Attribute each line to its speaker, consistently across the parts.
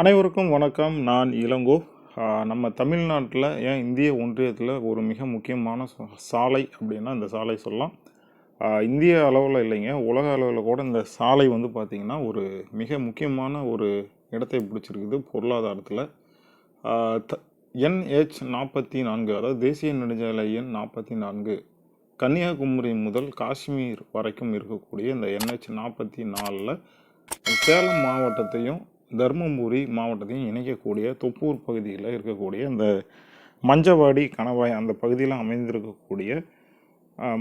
Speaker 1: அனைவருக்கும் வணக்கம். நான் இளங்கோ. நம்ம தமிழ்நாட்டில் ஏன் இந்திய ஒன்றியத்தில் ஒரு மிக முக்கியமான சாலை அப்படின்னா இந்த சாலை சொல்லலாம். இந்திய அளவில் இல்லைங்க. உலக அளவில் கூட இந்த சாலை வந்து பார்த்திங்கன்னா ஒரு மிக முக்கியமான ஒரு இடத்தை பிடிச்சிருக்குது பொருளாதாரத்தில். த என்ஹெச் நாற்பத்தி நான்கு அதாவது தேசிய நெடுஞ்சாலை எண் நாற்பத்தி நான்கு கன்னியாகுமரி முதல் காஷ்மீர் வரைக்கும் இருக்கக்கூடிய இந்த என்ஹெச் நாற்பத்தி நாலில் சேலம் மாவட்டத்தையும் தருமபுரி மாவட்டத்தையும் இணைக்கக்கூடிய தொப்பூர் பகுதியில் இருக்கக்கூடிய இந்த மஞ்சவாடி கணவாய் அந்த பகுதியில் அமைந்திருக்கக்கூடிய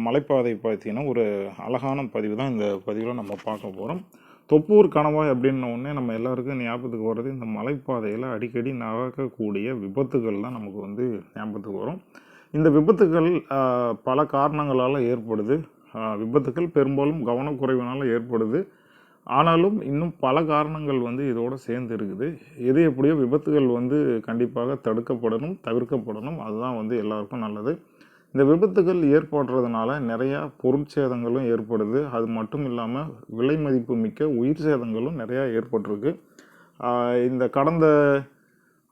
Speaker 1: மலைப்பாதை பார்த்தீங்கன்னா ஒரு அழகான பதிவு தான் இந்த பதிவில் நம்ம பார்க்க போகிறோம் தொப்பூர் கணவாய் அப்படின்ன உடனே நம்ம எல்லாருக்கும் ஞாபகத்துக்கு வர்றது இந்த மலைப்பாதையில் அடிக்கடி நடக்கக்கூடிய விபத்துகள் தான் நமக்கு வந்து ஞாபகத்துக்கு வரும். இந்த விபத்துகள் பல காரணங்களால் ஏற்படுது. விபத்துக்கள் பெரும்பாலும் கவனக்குறைவினால் ஏற்படுது. ஆனாலும் இன்னும் பல காரணங்கள் வந்து இதோடு சேர்ந்து இருக்குது. எது எப்படியோ விபத்துகள் வந்து கண்டிப்பாக தடுக்கப்படணும் தவிர்க்கப்படணும். அதுதான் வந்து எல்லாருக்கும் நல்லது. இந்த விபத்துகள் ஏற்படுறதுனால நிறையா பொருட்சேதங்களும் ஏற்படுது. அது மட்டும் இல்லாமல் விலை மதிப்பு மிக்க உயிர் சேதங்களும் நிறையா ஏற்பட்டிருக்கு. இந்த கடந்த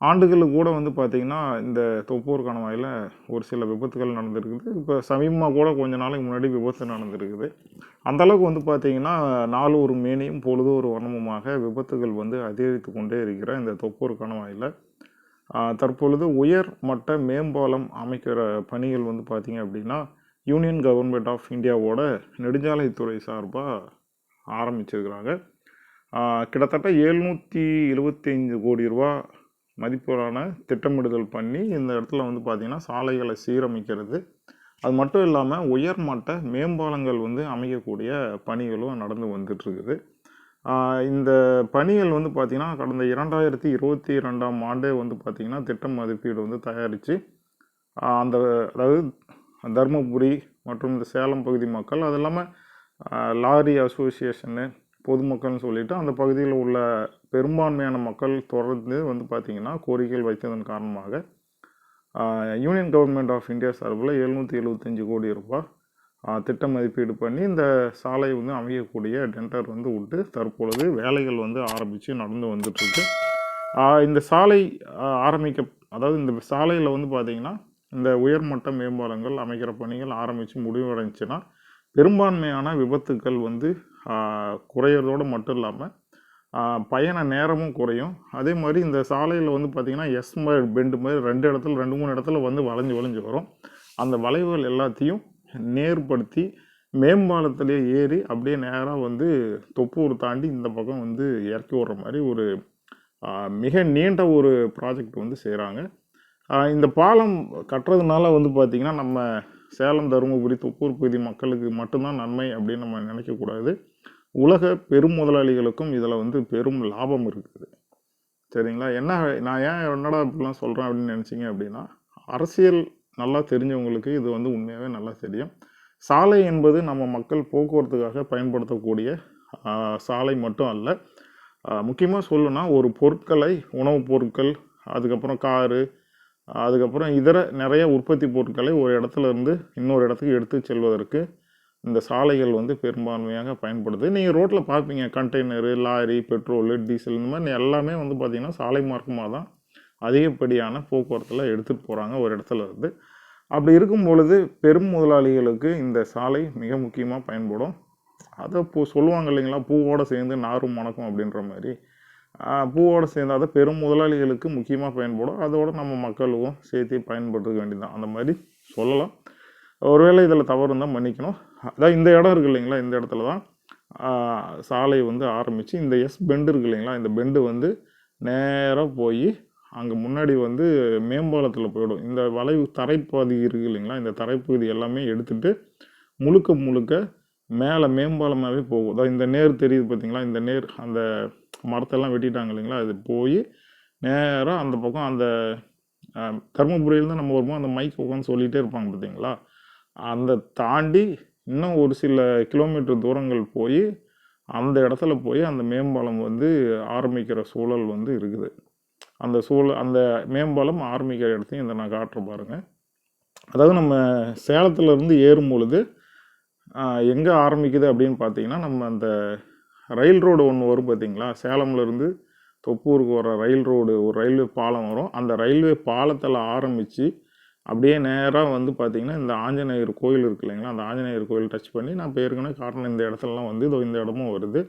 Speaker 1: ஆண்டுகளுக்கு கூட வந்து பார்த்திங்கன்னா இந்த தொப்பூர் கணவாயில் ஒரு சில விபத்துகள் நடந்திருக்குது. இப்போ சமீபமாக கூட கொஞ்ச நாளைக்கு முன்னாடி விபத்து நடந்திருக்குது. அந்தளவுக்கு வந்து பார்த்திங்கன்னா நாலு ஒரு மேனியும் பொழுது ஒரு வண்ணமுமாக விபத்துகள் வந்து அதிகரித்து கொண்டே இருக்கிற இந்த தொப்பூர் கணவாயில் தற்பொழுது உயர் மட்ட மேம்பாலம் அமைக்கிற பணிகள் வந்து பார்த்திங்க அப்படின்னா யூனியன் கவர்மெண்ட் ஆஃப் இந்தியாவோட நெடுஞ்சாலைத்துறை சார்பாக ஆரம்பிச்சிருக்கிறாங்க. கிட்டத்தட்ட எழுநூற்றி எழுபத்தைந்து கோடி ரூபா மதிப்புகளான திட்டமிடுதல் பண்ணி இந்த இடத்துல வந்து பார்த்திங்கன்னா சாலைகளை சீரமைக்கிறது. அது மட்டும் இல்லாமல் உயர்மட்ட மேம்பாலங்கள் வந்து அமைக்கக்கூடிய பணிகளும் நடந்து வந்துட்டுருக்குது. இந்த பணிகள் வந்து பார்த்திங்கன்னா கடந்த இரண்டாயிரத்தி இருபத்தி ரெண்டாம் ஆண்டே வந்து பார்த்திங்கன்னா திட்ட மதிப்பீடு வந்து தயாரித்து அந்த அதாவது தருமபுரி மற்றும் இந்த சேலம் பகுதி மக்கள் அது இல்லாமல் லாரி அசோசியேஷனு பொதுமக்கள்னு சொல்லிட்டு அந்த பகுதியில் உள்ள பெரும்பான்மையான மக்கள் தொடர்ந்து வந்து பார்த்திங்கன்னா கோரிக்கைகள் வைத்ததன் காரணமாக யூனியன் கவர்மெண்ட் ஆஃப் இந்தியா சார்பில் எழுநூற்றி எழுபத்தஞ்சு கோடி ரூபாய் திட்ட மதிப்பீடு பண்ணி இந்த சாலை வந்து அமையக்கூடிய டெண்டர் வந்து விட்டு தற்பொழுது வேலைகள் வந்து ஆரம்பித்து நடந்து வந்துட்டுருக்கு. இந்த சாலை ஆரம்பிக்க அதாவது இந்த சாலையில் வந்து பார்த்திங்கன்னா இந்த உயர்மட்ட மேம்பாலங்கள் அமைக்கிற பணிகள் ஆரம்பித்து முடிவடைஞ்சுன்னா பெரும்பான்மையான விபத்துக்கள் வந்து குறையிறதோடு மட்டும் இல்லாமல் பயண நேரமும் குறையும். அதே மாதிரி இந்த சாலையில் வந்து பார்த்திங்கன்னா எஸ் மாதிரி பெண்டு மாதிரி ரெண்டு இடத்துல ரெண்டு மூணு இடத்துல வந்து வளைஞ்சு வளைஞ்சு வரும். அந்த வளைவுகள் எல்லாத்தையும் நேர்படுத்தி மேம்பாலத்திலே ஏறி அப்படியே நேராக வந்து தொப்பூர் தாண்டி இந்த பக்கம் வந்து இறக்கி விடுற மாதிரி ஒரு மிக நீண்ட ஒரு ப்ராஜெக்ட் வந்து செய்கிறாங்க இந்த பாலம் கட்டுறதுனால வந்து பார்த்திங்கன்னா நம்ம சேலம் தருமபுரி தொப்பூர் பகுதி மக்களுக்கு மட்டும்தான் நன்மை அப்படின்னு நம்ம நினைக்கக்கூடாது. உலக பெரும் முதலாளிகளுக்கும் இதில் வந்து பெரும் லாபம் இருக்குது. சரிங்களா? என்ன நான் ஏன் என்னடா இப்படிலாம் சொல்கிறேன் அப்படின்னு நினச்சிங்க அப்படின்னா அரசியல் நல்லா தெரிஞ்சவங்களுக்கு இது வந்து உண்மையாகவே நல்லா தெரியும். சாலை என்பது நம்ம மக்கள் போக்குவரத்துக்காக பயன்படுத்தக்கூடிய சாலை மட்டும் அல்ல. முக்கியமாக சொல்லணும்னா ஒரு பொருட்களை உணவுப் பொருட்கள் அதுக்கப்புறம் காரு அதுக்கப்புறம் இதர நிறைய உற்பத்தி பொருட்களை ஒரு இடத்துல இருந்து இன்னொரு இடத்துக்கு எடுத்து செல்வதற்கு இந்த சாலைகள் வந்து பெரும்பான்மையாக பயன்படுது. நீங்கள் ரோட்டில் பார்ப்பீங்க கண்டெய்னரு லாரி பெட்ரோலு டீசல் இந்த மாதிரி எல்லாமே வந்து பார்த்திங்கன்னா சாலை மார்க்கமாக தான் அதிகப்படியான போக்குவரத்தில் எடுத்துகிட்டு போகிறாங்க ஒரு இடத்துல இருந்து. அப்படி இருக்கும் பொழுது பெரும் முதலாளிகளுக்கு இந்த சாலை மிக முக்கியமாக பயன்படும். அதை பூ சொல்லுவாங்க இல்லைங்களா? பூவோடு சேர்ந்து நாரும் மணக்கும் அப்படின்ற மாதிரி. பூவோடு சேர்ந்து அதை பெரும் முதலாளிகளுக்கு முக்கியமாக பயன்படும். அதோடு நம்ம மக்களுக்கும் சேர்த்து பயன்படுத்திக்க வேண்டியதுதான். அந்த மாதிரி சொல்லலாம். ஒருவேளை இதில் தவறு இருந்தால் மன்னிக்கணும். அதான் இந்த இடம் இருக்கு இல்லைங்களா? இந்த இடத்துல தான் சாலை வந்து ஆரம்பித்து இந்த எஸ் பெண்டு இருக்கு இல்லைங்களா? இந்த பெண்டு வந்து நேராக போய் அங்கே முன்னாடி வந்து மேம்பாலத்தில் போயிடும். இந்த வளைவு தரைப்பகுதி இருக்குது இல்லைங்களா? இந்த தரைப்பகுதி எல்லாமே எடுத்துகிட்டு முழுக்க முழுக்க மேலே மேம்பாலமாகவே போகும். அதான் இந்த நேர் தெரியுது பார்த்தீங்களா? இந்த நேர் அந்த மரத்தெல்லாம் வெட்டிட்டாங்க இல்லைங்களா? அது போய் நேராக அந்த பக்கம் அந்த ஆஹ், தான் நம்ம வரும்போது அந்த மைக் உட்காந்து சொல்லிகிட்டே இருப்பாங்க பார்த்தீங்களா? அந்த தாண்டி இன்னும் ஒரு சில கிலோமீட்டர் தூரங்கள் போய் அந்த இடத்துல போய் அந்த மேம்பாலம் வந்து ஆரம்பிக்கிற சூழல் வந்து இருக்குது. அந்த சூழல் அந்த மேம்பாலம் ஆரம்பிக்கிற இடத்தையும் இதை நான் காட்டுற பாருங்கள் அதாவது நம்ம சேலத்துலேருந்து ஏறும் பொழுது எங்கே ஆரம்பிக்குது அப்படின்னு பார்த்தீங்கன்னா நம்ம அந்த ரயில் ரோடு ஒன்று வரும் பார்த்தீங்களா சேலம்லேருந்து தொப்பூருக்கு வர ரயில் ரோடு ஒரு ரயில்வே பாலம் வரும். அந்த ரயில்வே பாலத்தில் ஆரம்பித்து அப்படியே நேராக வந்து பார்த்திங்கன்னா இந்த ஆஞ்சநேயர் கோயில் இருக்கு இல்லைங்களா? அந்த ஆஞ்சநேயர் கோயில் டச் பண்ணி நான் இப்போ ஏற்கனவே காட்டின இந்த இடத்துலலாம் வந்து இதோ இந்த இடமும் வருது.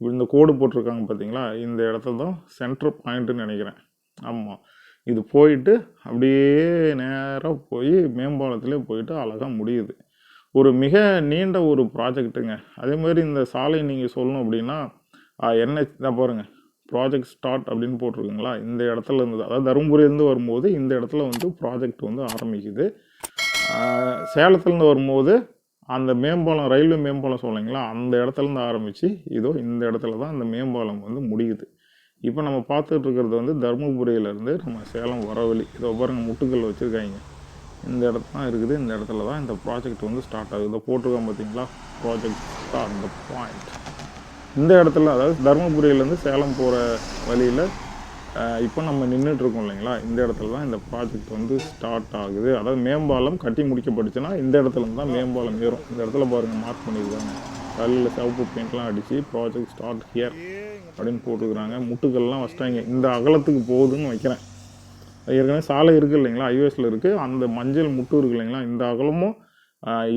Speaker 1: இப்போ இந்த கோடு போட்டிருக்காங்க பார்த்தீங்களா இந்த இடத்துல தான் சென்டர் பாயிண்ட்டுன்னு நினைக்கிறேன். ஆமாம் இது போயிட்டு அப்படியே நேராக போய் மேம்பாலத்திலே போயிட்டு அழகாக முடியுது. ஒரு மிக நீண்ட ஒரு ப்ராஜெக்ட்டுங்க அதே மாதிரி இந்த சாலை நீங்கள் சொல்லணும் அப்படின்னா என்ன தான் பாருங்கள் ப்ராஜெக்ட் ஸ்டார்ட் அப்படின்னு போட்டிருக்குங்களா? இந்த இடத்துல இருந்து அதாவது தருமபுரியிலேருந்து வரும்போது இந்த இடத்துல வந்து ப்ராஜெக்ட் வந்து ஆரம்பிக்குது. சேலத்துலேருந்து வரும்போது அந்த மேம்பாலம் ரயில்வே மேம்பாலம் சொல்லிங்களா அந்த இடத்துலேருந்து ஆரம்பித்து இதோ இந்த இடத்துல தான் அந்த மேம்பாலம் வந்து முடியுது. இப்போ நம்ம பார்த்துட்டு இருக்கிறது வந்து தருமபுரியிலேருந்து நம்ம சேலம் வர வழி. இதோ பாருங்கள் முட்டுக்கல் வச்சுருக்காங்க. இந்த இடத்துல தான் இருக்குது. இந்த இடத்துல தான் இந்த ப்ராஜெக்ட் வந்து ஸ்டார்ட் ஆகுது. இதை போட்டிருக்கோம் பார்த்தீங்களா? ப்ராஜெக்ட் ஸ்டார்ட் த பாயிண்ட் இந்த இடத்துல அதாவது தருமபுரியிலேருந்து சேலம் போகிற வழியில் இப்போ நம்ம நின்றுட்டுருக்கோம் இல்லைங்களா? இந்த இடத்துல தான் இந்த ப்ராஜெக்ட் வந்து ஸ்டார்ட் ஆகுது. அதாவது மேம்பாலம் கட்டி முடிக்கப்பட்டுச்சுன்னா இந்த இடத்துல தான் மேம்பாலம் ஏறும். இந்த இடத்துல பாருங்கள் மார்க் பண்ணியிருக்காங்க. கல்லில் சிவப்பு பெயிண்ட்லாம் அடித்து ப்ராஜெக்ட் ஸ்டார்ட் ஹியர் அப்படின்னு போட்டுக்கிறாங்க முட்டுக்கள்லாம் வச்சிட்டாங்க. இந்த அகலத்துக்கு போகுதுன்னு வைக்கிறேன். ஏற்கனவே சாலை இருக்குது இல்லைங்களா? ஹைவேஸில் இருக்குது அந்த மஞ்சள் முட்டு இருக்குது இல்லைங்களா? இந்த அகலமும்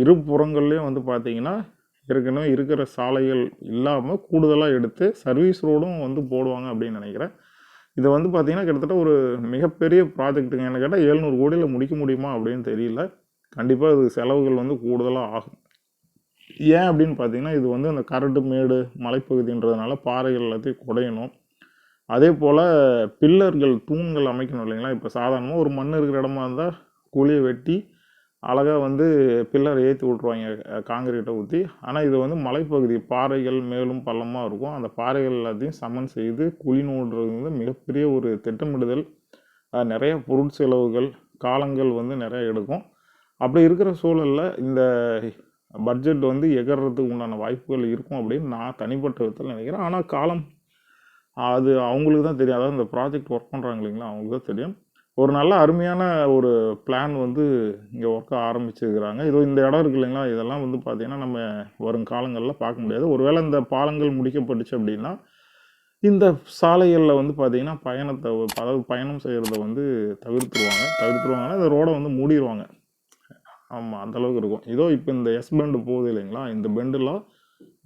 Speaker 1: இரு புறங்கள்லேயும் வந்து பார்த்தீங்கன்னா ஏற்கனவே இருக்கிற சாலைகள் இல்லாமல் கூடுதலாக எடுத்து சர்வீஸ் ரோடும் வந்து போடுவாங்க அப்படின்னு நினைக்கிறேன். இது வந்து பார்த்திங்கன்னா கிட்டத்தட்ட ஒரு மிகப்பெரிய ப்ராஜெக்ட்டுங்க என்ன கேட்டால் எழுநூறு கோடியில் முடிக்க முடியுமா அப்படின்னு தெரியல. கண்டிப்பாக இது செலவுகள் வந்து கூடுதலாக ஆகும். ஏன் அப்படின்னு பார்த்தீங்கன்னா இது வந்து அந்த கரடு மேடு மலைப்பகுதின்றதுனால பாறைகள் எல்லாத்தையும் குடையணும். அதே போல் பில்லர்கள் தூண்கள் அமைக்கணும் இல்லைங்களா? இப்போ சாதாரணமாக ஒரு மண் இருக்கிற இடமா இருந்தால் குழியை வெட்டி அழகாக வந்து பில்லர் ஏற்றி விட்ருவாங்க காங்கிரீட்டை ஊற்றி ஆனால் இது வந்து மலைப்பகுதி பாறைகள் மேலும் பள்ளமாக இருக்கும். அந்த பாறைகள் எல்லாத்தையும் சமன் செய்து குழி நோடுறது வந்து மிகப்பெரிய ஒரு திட்டமிடுதல். நிறைய பொருட்செலவுகள் காலங்கள் வந்து நிறைய எடுக்கும். அப்படி இருக்கிற சூழலில் இந்த பட்ஜெட் வந்து எகறதுக்கு உண்டான வாய்ப்புகள் இருக்கும் அப்படின்னு நான் தனிப்பட்ட விதத்தில் நினைக்கிறேன். ஆனால் காலம் அது அவங்களுக்கு தான் தெரியும். அதாவது இந்த ப்ராஜெக்ட் ஒர்க் பண்ணுறாங்க இல்லைங்களா? அவங்களுக்கு தான் தெரியும். ஒரு நல்ல அருமையான ஒரு பிளான் வந்து இங்கே ஒர்க்க ஆரம்பிச்சிருக்கிறாங்க. இதோ இந்த இடம் இருக்கு இல்லைங்களா? இதெல்லாம் வந்து பார்த்திங்கன்னா நம்ம வரும் காலங்களில் பார்க்க முடியாது. ஒருவேளை இந்த பாலங்கள் முடிக்கப்பட்டுச்சு அப்படின்னா இந்த சாலைகளில் வந்து பார்த்திங்கன்னா பயணத்தை அதாவது பயணம் செய்கிறத வந்து தவிர்த்துருவாங்க. தவிர்த்துருவாங்கன்னா இந்த ரோடை வந்து மூடிடுவாங்க ஆமாம் அந்தளவுக்கு இருக்கும். இதோ இப்போ இந்த எஸ் பெண்டு போகுது இல்லைங்களா? இந்த பெண்டுலாம்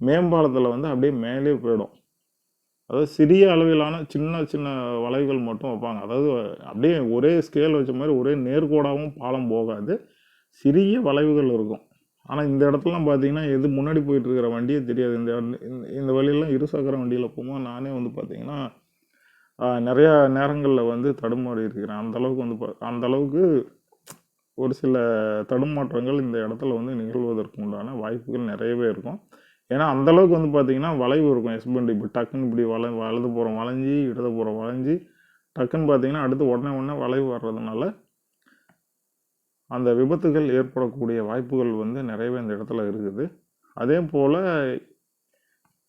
Speaker 1: மேம்பாலத்தில் வந்து அப்படியே மேலே போயிடும். அதாவது சிறிய அளவிலான சின்ன சின்ன வளைவுகள் மட்டும் வைப்பாங்க. அதாவது அப்படியே ஒரே ஸ்கேல் வச்ச மாதிரி ஒரே நேர்கோடாகவும் பாலம் போகாது. சிறிய வளைவுகள் இருக்கும். ஆனால் இந்த இடத்துலலாம் பார்த்தீங்கன்னா எது முன்னாடி போயிட்டு இருக்கிற வண்டியே தெரியாது. இந்த இந்த- வழியெல்லாம் இருசக்கர வண்டியில் போகும்போது நானே வந்து பார்த்தீங்கன்னா நிறையா நேரங்களில் வந்து தடுமாறி இருக்கிறேன். அந்தளவுக்கு வந்து பா- அந்த அளவுக்கு ஒரு சில தடுமாற்றங்கள் இந்த இடத்துல வந்து நிகழ்வதற்கு உண்டான வாய்ப்புகள் நிறையவே இருக்கும். ஏன்னா அந்த அளவுக்கு வந்து பார்த்தீங்கன்னா வளைவு இருக்கும். எஸ்பெண்ட் இப்போ டக்குன்னு இப்படி வள வலது போகிறோம் வளைஞ்சி இடது போகிறோம் வளைஞ்சி டக்குன்னு பார்த்தீங்கன்னா அடுத்து உடனே உடனே வளைவு வர்றதுனால அந்த விபத்துகள் ஏற்படக்கூடிய வாய்ப்புகள் வந்து நிறையவே இந்த இடத்துல இருக்குது. அதே போல்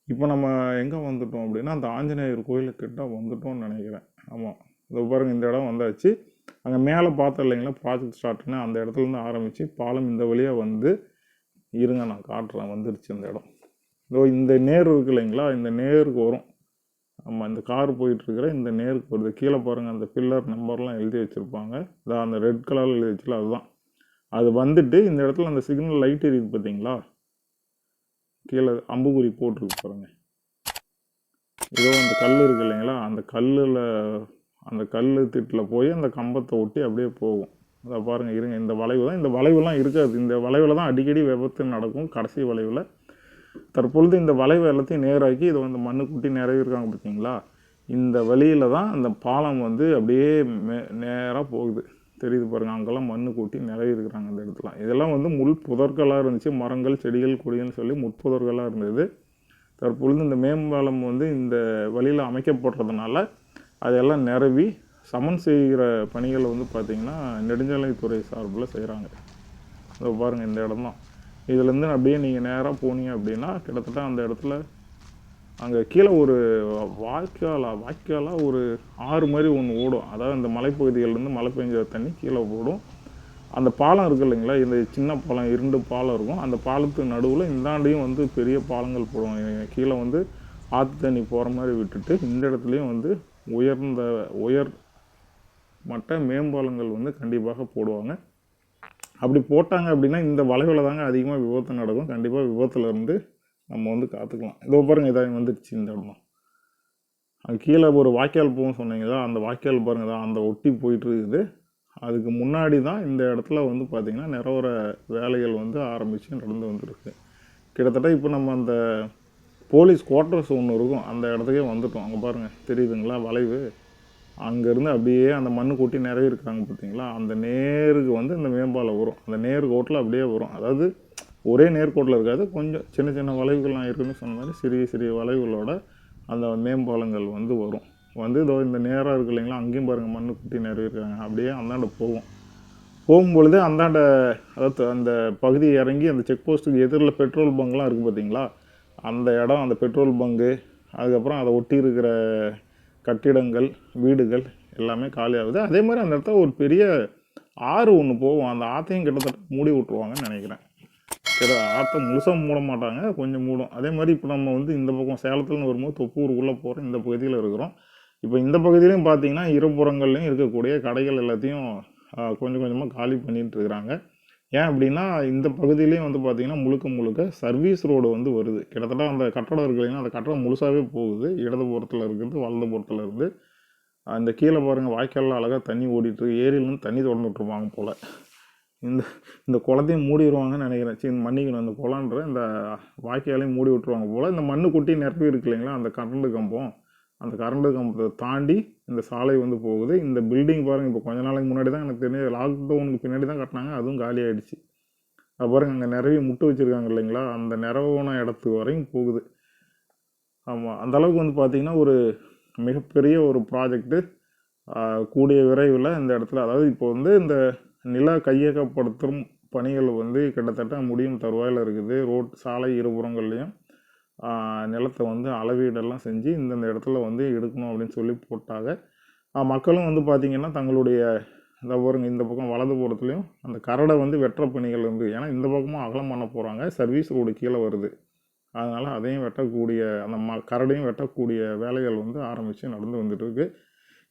Speaker 1: இப்போ நம்ம எங்கே வந்துட்டோம் அப்படின்னா அந்த ஆஞ்சநேயர் கோயிலுக்கிட்ட வந்துட்டோம்னு நினைக்கிறேன். ஆமாம் இதோ பாருங்க இந்த இடம் வந்தாச்சு. அங்கே மேலே பார்த்தோம் இல்லைங்களா? ப்ராஜெக்ட் ஸ்டார்ட்னு அந்த இடத்துலேருந்து ஆரம்பித்து பாலம் இந்த வழியாக வந்து இருங்க நான் காட்டுறேன். வந்துருச்சு இந்த இடம். இதோ இந்த நேர் இருக்கு இல்லைங்களா? இந்த நேருக்கு வரும். ஆமாம் இந்த கார் போயிட்டுருக்கிற இந்த நேருக்கு வருது. கீழே பாருங்கள் அந்த பில்லர் நம்பர்லாம் எழுதி வச்சுருப்பாங்க. இதான் அந்த ரெட் கலரில் எழுதி வச்சுல அதுதான். அது வந்துட்டு இந்த இடத்துல அந்த சிக்னல் லைட் எரியுது பார்த்தீங்களா கீழே அம்புக்குறி போட்டிருக்கு பாருங்க. ஏதோ அந்த கல் இருக்கு இல்லைங்களா? அந்த கல்லில் அந்த கல் திட்டில் போய் அந்த கம்பத்தை ஒட்டி அப்படியே போகும். அதை பாருங்கள் இருங்க. இந்த வளைவு தான் இந்த வளைவுலாம் இருக்காது. இந்த வளைவில் தான் அடிக்கடி விபத்து நடக்கும். கடைசி வளைவில் தற்பொழுது இந்த வளைவு எல்லாத்தையும் நேராக்கி இதை வந்து மண்ணு குட்டி நிறைய இருக்காங்க பார்த்தீங்களா இந்த வழியில் தான் அந்த பாலம் வந்து அப்படியே மே நேராக போகுது. தெரியுது பாருங்கள் அங்கெல்லாம் மண்ணு கூட்டி நிறைய இருக்கிறாங்க அந்த இடத்துல. இதெல்லாம் வந்து முள் புதர்களாக இருந்துச்சு. மரங்கள் செடிகள் கொடிகள்னு சொல்லி முட்புதர்களாக இருந்தது. தற்பொழுது இந்த மேம்பாலம் வந்து இந்த வழியில் அமைக்கப்படுறதுனால அதெல்லாம் நிரவி சமன் செய்கிற பணிகளை வந்து பார்த்திங்கன்னா நெடுஞ்சாலைத்துறை சார்பில் செய்கிறாங்க இதோ பாருங்கள் இந்த இடம் தான். இதுலேருந்து அப்படியே நீங்கள் நேராக போனீங்க அப்படின்னா கிட்டத்தட்ட அந்த இடத்துல அங்கே கீழே ஒரு வாய்க்காலா வாய்க்காலாக ஒரு ஆறு மாதிரி ஒன்று ஓடும். அதாவது இந்த மலைப்பகுதிகள்லேருந்து மழை பெஞ்ச தண்ணி கீழே ஓடும். அந்த பாலம் இருக்கு இல்லைங்களா? இந்த சின்ன பாலம் இரண்டு பாலம் இருக்கும். அந்த பாலத்துக்கு நடுவில் இந்தாண்டையும் வந்து பெரிய பாலங்கள் போடுவாங்க. கீழே வந்து ஆற்று தண்ணி போகிற மாதிரி விட்டுட்டு இந்த இடத்துலையும் வந்து உயர்ந்த உயர் மட்ட மேம்பாலங்கள் வந்து கண்டிப்பாக போடுவாங்க. அப்படி போட்டாங்க அப்படின்னா இந்த வளைவில் தாங்க அதிகமாக விபத்து நடக்கும். கண்டிப்பாக விபத்தில் இருந்து நம்ம வந்து காத்துக்கலாம். இதோ பாருங்க இதாக வந்துடுச்சு இந்த இடம் அங்கே கீழே ஒரு வாய்க்கால் போகும் சொன்னீங்களா? அந்த வாய்க்கால் பாருங்க தான் அந்த ஒட்டி போயிட்டு இருக்குது. அதுக்கு முன்னாடி தான் இந்த இடத்துல வந்து பார்த்திங்கன்னா நிறவர வேலைகள் வந்து ஆரம்பித்து நடந்து வந்துருக்கு. கிட்டத்தட்ட இப்போ நம்ம அந்த போலீஸ் குவார்ட்டர்ஸ் ஒன்று இருக்கும். அந்த இடத்துக்கே வந்துட்டோம். அங்கே பாருங்கள் தெரியுதுங்களா? வளைவு. அங்கேருந்து அப்படியே அந்த மண்ணு கொட்டி நிறைய இருக்காங்க பார்த்தீங்களா? அந்த நேருக்கு வந்து இந்த மேம்பாலம் வரும். அந்த நேர் கோட்டில் அப்படியே வரும். அதாவது ஒரே நேர்கோட்டில் இருக்காது கொஞ்சம் சின்ன சின்ன வளைவுகள்லாம் இருக்குன்னு சொன்ன மாதிரி சிறிய சிறிய வளைவுகளோட அந்த மேம்பாலங்கள் வந்து வரும். வந்து இதோ இந்த நேராக இருக்கு இல்லைங்களா? அங்கேயும் பாருங்கள் மண்ணு குட்டி நிறைய இருக்காங்க. அப்படியே அந்தாண்ட போகும். போகும்பொழுது அந்தாண்ட அதாவது அந்த பகுதி இறங்கி அந்த செக் போஸ்ட்டுக்கு எதிரில் பெட்ரோல் பங்க்லாம் இருக்குது பார்த்தீங்களா? அந்த இடம் அந்த பெட்ரோல் பங்கு அதுக்கப்புறம் அதை ஒட்டி இருக்கிற கட்டிடங்கள் வீடுகள் எல்லாமே காலியாகுது. அதே மாதிரி அந்த இடத்துல ஒரு பெரிய ஆறு ஒன்று போகும். அந்த ஆற்றையும் கிட்டத்தட்ட மூடி விட்ருவாங்கன்னு நினைக்கிறேன். கிட்ட ஆற்றை முழுசாக மூட மாட்டாங்க கொஞ்சம் மூடும். அதே மாதிரி இப்போ நம்ம வந்து இந்த பக்கம் சேலத்துலன்னு வரும்போது தொப்பூருக்குள்ளே போகிறோம் இந்த பகுதியில் இருக்கிறோம். இப்போ இந்த பகுதியிலையும் பார்த்தீங்கன்னா இருபுறங்கள்லையும் இருக்கக்கூடிய கடைகள் எல்லாத்தையும் கொஞ்சம் கொஞ்சமாக காலி பண்ணிகிட்டு இருக்கிறாங்க. ஏன் அப்படின்னா இந்த பகுதியிலேயே வந்து பார்த்தீங்கன்னா முழுக்க முழுக்க சர்வீஸ் ரோடு வந்து வருது. கிட்டத்தட்ட அந்த கட்டடம் இருக்கு அந்த கட்டடம் முழுசாகவே போகுது. இடதுபுறத்தில் இருக்கிறது வலதுபுறத்தில் இருந்து அந்த கீழே பாருங்கள் வாய்க்காலில் அழகாக தண்ணி ஓடிட்டு ஏரியிலேருந்து தண்ணி திறந்து விட்ருப்பாங்க போல். இந்த இந்த குளத்தையும் மூடிடுவாங்கன்னு நினைக்கிறேன். சரி மன்னிக்கணும். இந்த குளன்ற இந்த வாய்க்காலையும் மூடி விட்ருவாங்க போல். இந்த மண்ணு குட்டி நிரப்பி இருக்கு இல்லைங்களா? அந்த கரண்டு கம்பம். அந்த கரண்டு கம்பத்தை தாண்டி இந்த சாலை வந்து போகுது. இந்த பில்டிங் பாருங்கள் இப்போ கொஞ்ச நாளைக்கு முன்னாடி தான் எனக்கு தெரிஞ்சு லாக்டவுனுக்கு பின்னாடி தான் கட்டினாங்க அதுவும் காலி ஆயிடுச்சு. அது பாருங்க அங்கே நிறைய முட்டு வச்சுருக்காங்க இல்லைங்களா? அந்த நிறவான இடத்து வரையும் போகுது. ஆமாம் அந்த அளவுக்கு வந்து பார்த்திங்கன்னா ஒரு மிகப்பெரிய ஒரு ப்ராஜெக்ட்டு கூடிய விரைவில் இந்த இடத்துல அதாவது இப்போ வந்து இந்த நில கையகப்படுத்தும் பணிகள் வந்து கிட்டத்தட்ட முடியும் தருவாயில் இருக்குது. ரோட் சாலை இருபுறங்கள்லையும். நிலத்தை வந்து அளவீடெல்லாம் செஞ்சு இந்தந்த இடத்துல வந்து எடுக்கணும் அப்படின்னு சொல்லி போட்டாங்க. மக்களும் வந்து பார்த்திங்கன்னா தங்களுடைய இந்த பாருங்க இந்த பக்கம் வலது புறத்துலையும் அந்த கரடை வந்து வெட்டுற பணிகள் வந்து ஏன்னா இந்த பக்கமும் அகலம் பண்ண போகிறாங்க சர்வீஸ் ரோடு கீழே வருது. அதனால் அதையும் வெட்டக்கூடிய அந்த ம கரடையும் வெட்டக்கூடிய வேலைகள் வந்து ஆரம்பித்து நடந்து வந்துட்டுருக்கு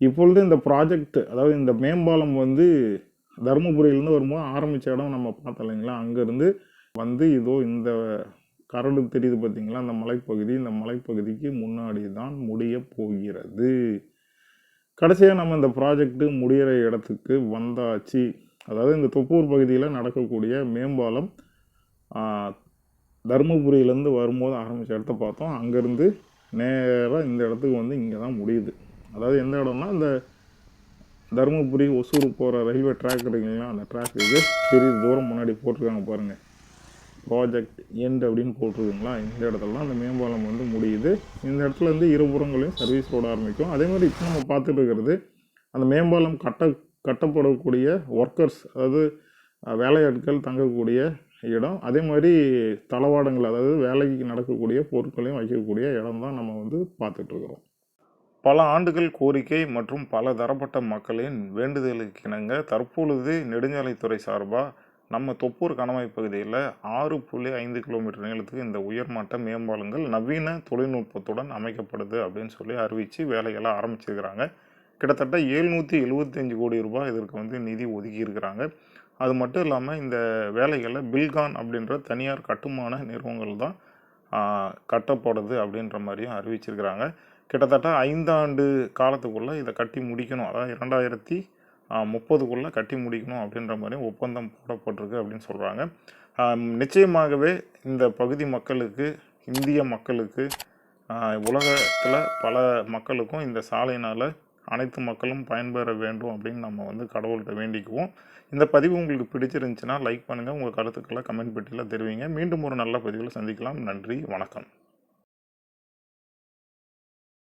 Speaker 1: இப்பொழுது இந்த ப்ராஜெக்ட் அதாவது இந்த மேம்பாலம் வந்து தருமபுரியிலேருந்து வரும்போது ஆரம்பித்த இடம் நம்ம பார்த்தோம் இல்லைங்களா? அங்கேருந்து வந்து இதோ இந்த கரடு தெரியுது பார்த்தீங்களா அந்த மலைப்பகுதி இந்த மலைப்பகுதிக்கு முன்னாடி தான் முடிய போகிறது. கடைசியாக நம்ம இந்த ப்ராஜெக்ட்டு முடிகிற இடத்துக்கு வந்தாச்சு. அதாவது இந்த தொப்பூர் பகுதியில் நடக்கக்கூடிய மேம்பாலம் தருமபுரியிலேருந்து வரும்போது ஆரம்பித்த இடத்த பார்த்தோம். அங்கேருந்து நேராக இந்த இடத்துக்கு வந்து இங்கே தான் முடியுது. அதாவது எந்த இடம்னா இந்த தருமபுரி ஒசூர் போகிற ரயில்வே ட்ராக் இருக்குங்களா? அந்த ட்ராக்குக்கு சிறிது தூரம் முன்னாடி போட்டிருக்காங்க பாருங்கள் ப்ராஜெக்ட் எண்ட் அப்படின்னு போட்டிருக்குங்களா? இந்த இடத்துலலாம் அந்த மேம்பாலம் வந்து முடியுது. இந்த இடத்துல இருந்து இருபுறங்களையும் சர்வீஸ் ரோடு ஆரம்பிக்கும். அதே மாதிரி இப்போ நம்ம பார்த்துட்டு இருக்கிறது அந்த மேம்பாலம் கட்ட கட்டப்படக்கூடிய ஒர்க்கர்ஸ் அதாவது வேலையாட்கள் தங்கக்கூடிய இடம். அதே மாதிரி தளவாடங்கள் அதாவது வேலைக்கு நடக்கக்கூடிய பொருட்களையும் வைக்கக்கூடிய இடம் தான் நம்ம வந்து பார்த்துட்ருக்குறோம் பல ஆண்டுகள் கோரிக்கை மற்றும் பல தரப்பட்ட மக்களின் வேண்டுதலுக்கு இணங்க தற்பொழுது நெடுஞ்சாலைத்துறை சார்பாக நம்ம தொப்பூர் கணவாய் பகுதியில் ஆறு புள்ளி ஐந்து கிலோமீட்டர் நீளத்துக்கு இந்த உயர்மட்ட மேம்பாலங்கள் நவீன தொழில்நுட்பத்துடன் அமைக்கப்படுது அப்படின்னு சொல்லி அறிவித்து வேலைகளை ஆரம்பிச்சிருக்கிறாங்க. கிட்டத்தட்ட ஏழ்நூற்றி எழுபத்தஞ்சு கோடி ரூபாய் இதற்கு வந்து நிதி ஒதுக்கியிருக்கிறாங்க அது மட்டும் இல்லாமல் இந்த வேலைகளை பில்கான் அப்படின்ற தனியார் கட்டுமான நிறுவனங்கள் தான் கட்டப்படுது அப்படின்ற மாதிரியும் அறிவிச்சிருக்கிறாங்க. கிட்டத்தட்ட ஐந்தாண்டு காலத்துக்குள்ளே இதை கட்டி முடிக்கணும். அதாவது இரண்டாயிரத்தி முப்பதுக்குள்ளே கட்டி முடிக்கணும் அப்படின்ற மாதிரி ஒப்பந்தம் போடப்பட்டிருக்கு அப்படின்னு சொல்கிறாங்க நிச்சயமாகவே இந்த பகுதி மக்களுக்கு இந்திய மக்களுக்கு உலகத்தில் பல மக்களுக்கும் இந்த சாலையினால் அனைத்து மக்களும் பயன்பெற வேண்டும் அப்படின்னு நம்ம வந்து கடவுள்கிட்ட வேண்டிக்குவோம். இந்த பதிவு உங்களுக்கு பிடிச்சிருந்துச்சுன்னா லைக் பண்ணுங்கள் உங்கள் கருத்துக்களை கமெண்ட் பெட்டியில் தெரிவிங்க. மீண்டும் ஒரு நல்ல பதிவில் சந்திக்கலாம். நன்றி. வணக்கம்.